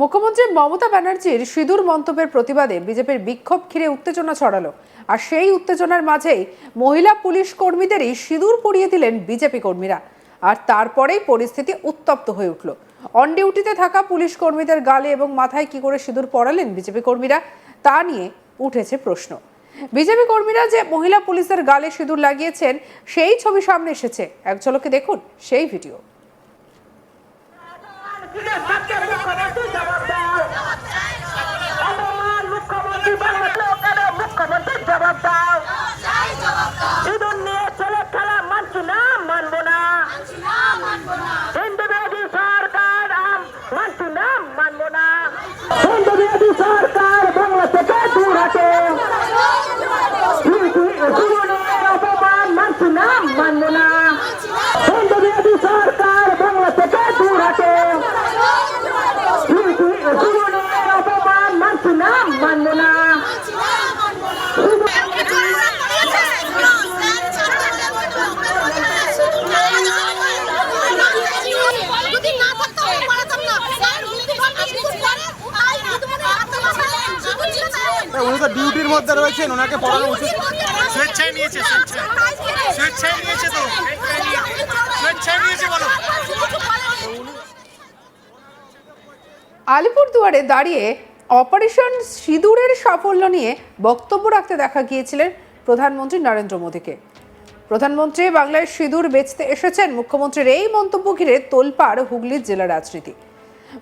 মুখ্যমন্ত্রী মমতা ব্যানার্জির সিঁদুর মন্তব্যের প্রতিবাদে বিজেপির বিক্ষোভ ঘিরে উত্তেজনা ছড়ালো। আর সেই উত্তেজনার মাঝেই মহিলা পুলিশ কর্মীদেরই সিঁদুর পরিয়ে দিলেন বিজেপি কর্মীরা। আর তারপরেই পরিস্থিতি উত্তপ্ত হয়ে উঠল। অন ডিউটিতে থাকা পুলিশ কর্মীদের গালে এবং মাথায় কি করে সিঁদুর পরালেন বিজেপি কর্মীরা, তা নিয়ে উঠেছে প্রশ্ন। বিজেপি কর্মীরা যে মহিলা পুলিশের গালে সিঁদুর লাগিয়েছেন, সেই ছবি সামনে এসেছে। এক ঝলকে দেখুন সেই ভিডিও মুখ্যমন্ত্রী বাংলা লোকের মুখ্যমন্ত্রী জবাব দাও ইঁদুর নিয়ে ছেলে খেলা মানছি না মানবো না হিন্দু বিরোধী সরকার আম মানছি না মানবো না হিন্দু বিরোধী সরকার বাংলা থেকে দূর হাটে জীবনের অপমান মানছি না মানবো না হিন্দু বিরোধী সরকার বাংলা থেকে দূর হাটে জীবনের অপমান মানছি না মানবো না যদি না থাকতো আমি পালাতাম না স্যার হিন্দু ভাষা স্কুল পড়ে আই হিন্দু ভাষা আত্মভাষা জীবন উনি তো ডিউটির মধ্যে রয়েছেন ওনাকে পড়ানো উচিত স্বেচ্ছায় নিয়েছে, স্বেচ্ছায়। স্বেচ্ছায় নিয়েছে তো। স্বেচ্ছায় নিয়েছে বলো। আলিপুরদুয়ারে দাঁড়িয়ে অপারেশন সিঁদুরের সাফল্য নিয়ে বক্তব্য রাখতে দেখা গিয়েছিলেন প্রধানমন্ত্রী নরেন্দ্র মোদীকে প্রধানমন্ত্রী বাংলায় সিঁদুর বেচতে এসেছেন মুখ্যমন্ত্রীর এই মন্তব্য ঘিরে তোলপাড় হুগলির জেলা রাজনীতি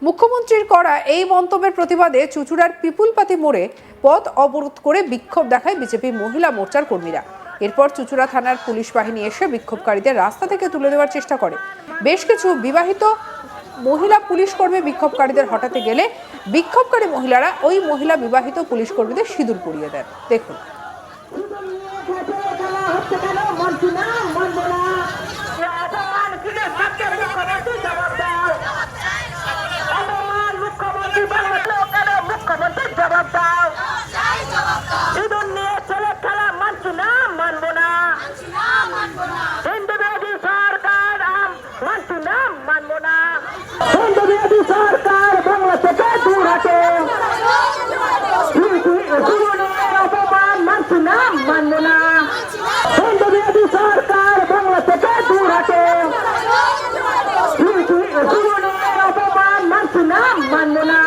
মুখ্যমন্ত্রীর করা এই মন্তব্যের প্রতিবাদে চুচুড়ার পিপুলপাতি মোড়ে পথ অবরোধ করে বিক্ষোভ দেখায় বিজেপি মহিলা মোর্চার কর্মীরা। এরপর চুচুড়া থানার পুলিশ বাহিনী এসে বিক্ষোভকারীদের রাস্তা থেকে তুলে দেওয়ার চেষ্টা করে। বেশ কিছু বিবাহিত মহিলা পুলিশ কর্মী বিক্ষোভকারীদের হটাতে গেলে বিক্ষোভকারী মহিলারা ওই মহিলা বিবাহিত পুলিশ কর্মীদের সিঁদুর পরিয়ে দেন। দেখুন মানবো না অপমান কিনে থাকতে মুখ্যমন্ত্রী জবাব দাও অপমান মুখ্যমন্ত্রী বাংলা লোকের মুখ্যমন্ত্রী জবাব দাও ইঁদুর নিয়ে ছেলে খেলা মানছি না মানবো না। হিন্দু বিরোধী সরকার মানছি না মানবো না। হিন্দু বিরোধী সরকার বাংলা থেকে দূর হাটে মানছি না মানবো না হিন্দু বিরোধী সরকার বাংলা থেকে দূর হাটে জীবনের অপমান মানছি না মানবো না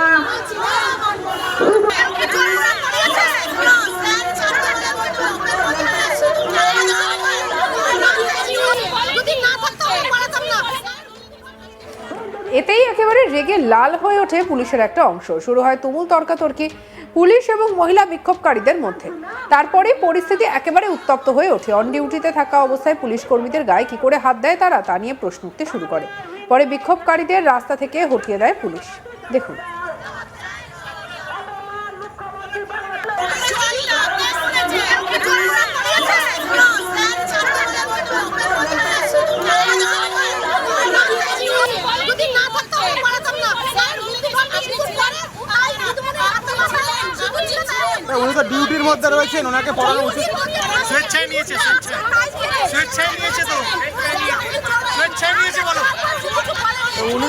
যদি না থাকতো আমি পালাতাম না এতেই একেবারে রেগে লাল হয়ে ওঠে পুলিশের একটা অংশ শুরু হয় তুমুল তর্কাতর্কি পুলিশ এবং মহিলা বিক্ষোভকারীদের মধ্যে তারপরে পরিস্থিতি একেবারে উত্তপ্ত হয়ে ওঠে অন ডিউটিতে থাকা অবস্থায় পুলিশ কর্মীদের গায়ে কি করে হাত দেয় তারা তা নিয়ে প্রশ্ন উঠতে শুরু করে পরে বিক্ষোভকারীদের রাস্তা থেকে হটিয়ে দেয় পুলিশ দেখুন উনি ডিউটির মধ্যে রয়েছেন ওনাকে পড়ানো উচিত। স্বেচ্ছায় নিয়েছে, স্বেচ্ছায়। স্বেচ্ছায় নিয়েছে তো। স্বেচ্ছায় নিয়েছে। বলো। উনি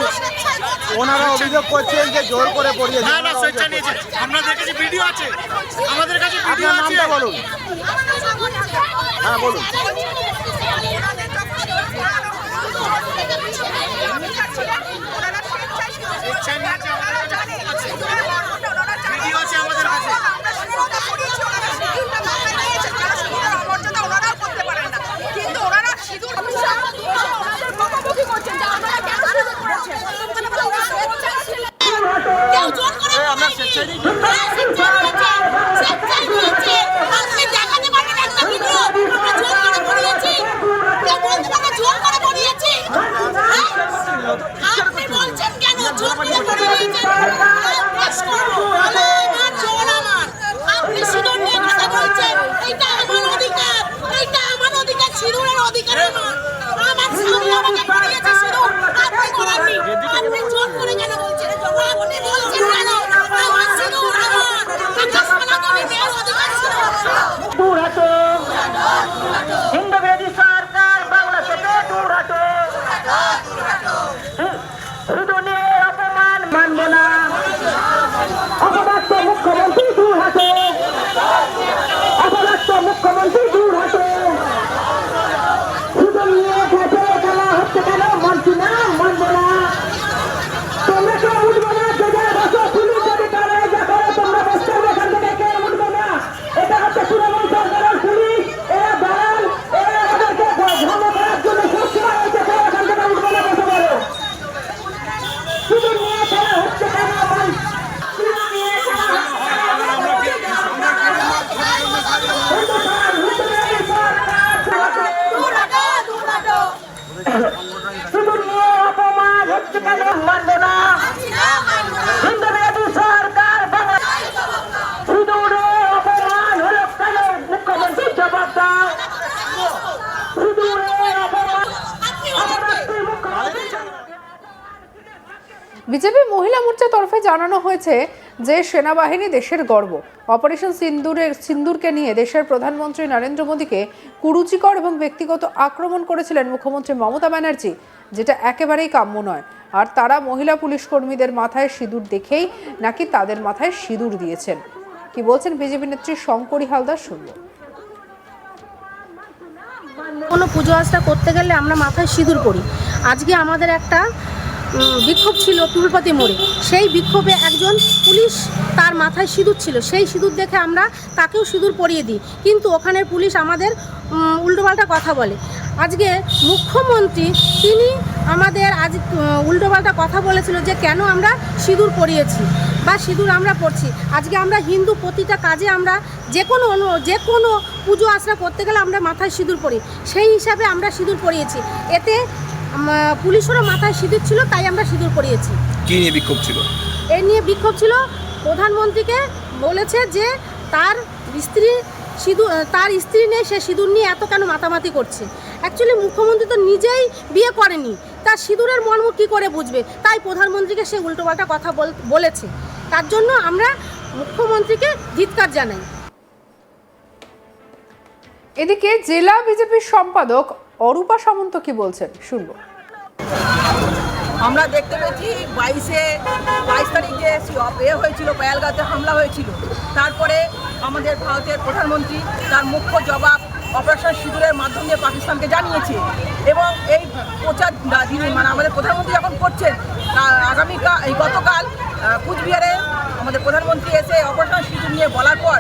ওনারা অভিযোগ করছেন যে জোর করে পড়িয়েছে না না স্বেচ্ছায় নিয়েছে। আমরা দেখেছি ভিডিও আছে। আমাদের কাছে ভিডিও আছে। নামটা বলুন হ্যাঁ বলুন। started বিজেপি মহিলা মোর্চার তরফে জানানো হয়েছে যে সেনাবাহিনী দেশের গর্ব। অপারেশন সিন্দুরের সিন্দুরকে নিয়ে দেশের প্রধানমন্ত্রী নরেন্দ্র মোদীকে কুরুচিকর এবং ব্যক্তিগত আক্রমণ করেছিলেন মুখ্যমন্ত্রী মমতা ব্যানার্জি, যেটা একেবারেই কাম্য নয়। আর তারা মহিলা পুলিশ কর্মীদের মাথায় সিঁদুর দেখেই নাকি তাদের মাথায় সিঁদুর দিয়েছেন। কি বলছেন বিজেপি নেত্রী শঙ্করী হালদার শুনব। কোনো পুজো আচরা করতে গেলে আমরা মাথায় সিঁদুর করি আজকে আমাদের একটা বিক্ষোভ ছিল টুলপতি মোড়ে। সেই বিক্ষোভে একজন পুলিশ তার মাথায় সিঁদুর ছিল। সেই সিঁদুর দেখে আমরা তাকেও সিঁদুর পরিয়ে দিই। কিন্তু ওখানের পুলিশ আমাদের উল্টোপাল্টা কথা বলে। আজকে মুখ্যমন্ত্রী তিনি আমাদের আজ উল্টোপাল্টা কথা বলেছিল যে কেন আমরা সিঁদুর পরিয়েছি বা সিঁদুর আমরা পড়ছি আজকে আমরা হিন্দু প্রতিটা কাজে আমরা যে কোনো যে কোনো পুজো আশ্রা করতে গেলে আমরা মাথায় সিঁদুর পরি। সেই হিসাবে আমরা সিঁদুর পরিয়েছি। এতে পুলিশেরও মাথায় সিঁদুর ছিল তাই আমরা সিঁদুর পরিয়েছি। কি নিয়ে বিক্ষোভ ছিল? এ নিয়ে বিক্ষোভ ছিল প্রধানমন্ত্রীকে বলেছে যে তার স্ত্রী সিঁদুর তার স্ত্রী নেই সে সিঁদুর নিয়ে এত কেন মাতামাতি করছে? অ্যাকচুয়ালি মুখ্যমন্ত্রী তো নিজেই বিয়ে করেনি। তার সিঁদুরের মর্ম কী করে বুঝবে? তাই প্রধানমন্ত্রীকে সে উল্টোপাল্টা কথা বল- বলেছে। তার জন্য আমরা মুখ্যমন্ত্রীকে ধিৎকার জানাই। এদিকে জেলা বিজেপির সম্পাদক অরূপা সামন্ত কি বলছেন? শুনব। আমরা দেখতে পেয়েছি বাইশে, বাইশ তারিখে এ হয়েছিল পেয়ালগাতে হামলা হয়েছিল। তারপরে আমাদের ভারতের প্রধানমন্ত্রী তার মুখ্য জবাব অপারেশন সিঁদুরের মাধ্যমে পাকিস্তানকে জানিয়েছে। এবং এই প্রচার মানে আমাদের প্রধানমন্ত্রী যখন করছেন আগামীকাল এই গতকাল কুচবিহারে আমাদের প্রধানমন্ত্রী এসে অপারেশন সিঁদুর নিয়ে বলার পর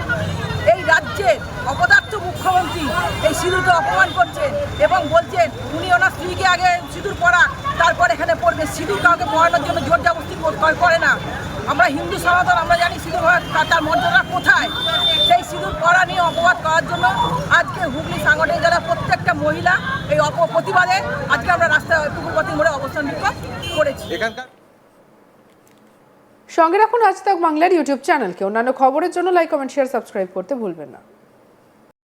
এই রাজ্যের অপদার্থ মুখ্যমন্ত্রী এই সিঁদুরকে অপমান করছেন। এবং বলছেন উনি ওনার স্ত্রীকে আগে সিঁদুর পরা তারপর এখানে পড়বে। সিঁদুর কাউকে পড়ানোর জন্য জোর জবস্তি করে না। আমরা হিন্দু সনাতন আমরা জানি সিঁদুর তার- মর্যাদা কোথায়? সেই সিঁদুর পরা নিয়ে অপবাদ করার জন্য আজকে হুগলি সাংগঠনিক জেলার প্রত্যেকটা মহিলা এই অপ প্রতিবাদে আজকে আমরা রাস্তায় টুকুরপতি মোড়ে অবস্থান বিক্ষোভ করেছি। এখানকার সঙ্গে রাখুন আজ তাক বাংলার ইউটিউব চ্যানেলকে। অন্যান্য খবরের জন্য লাইক কমেন্ট শেয়ার সাবস্ক্রাইব করতে ভুলবেন না।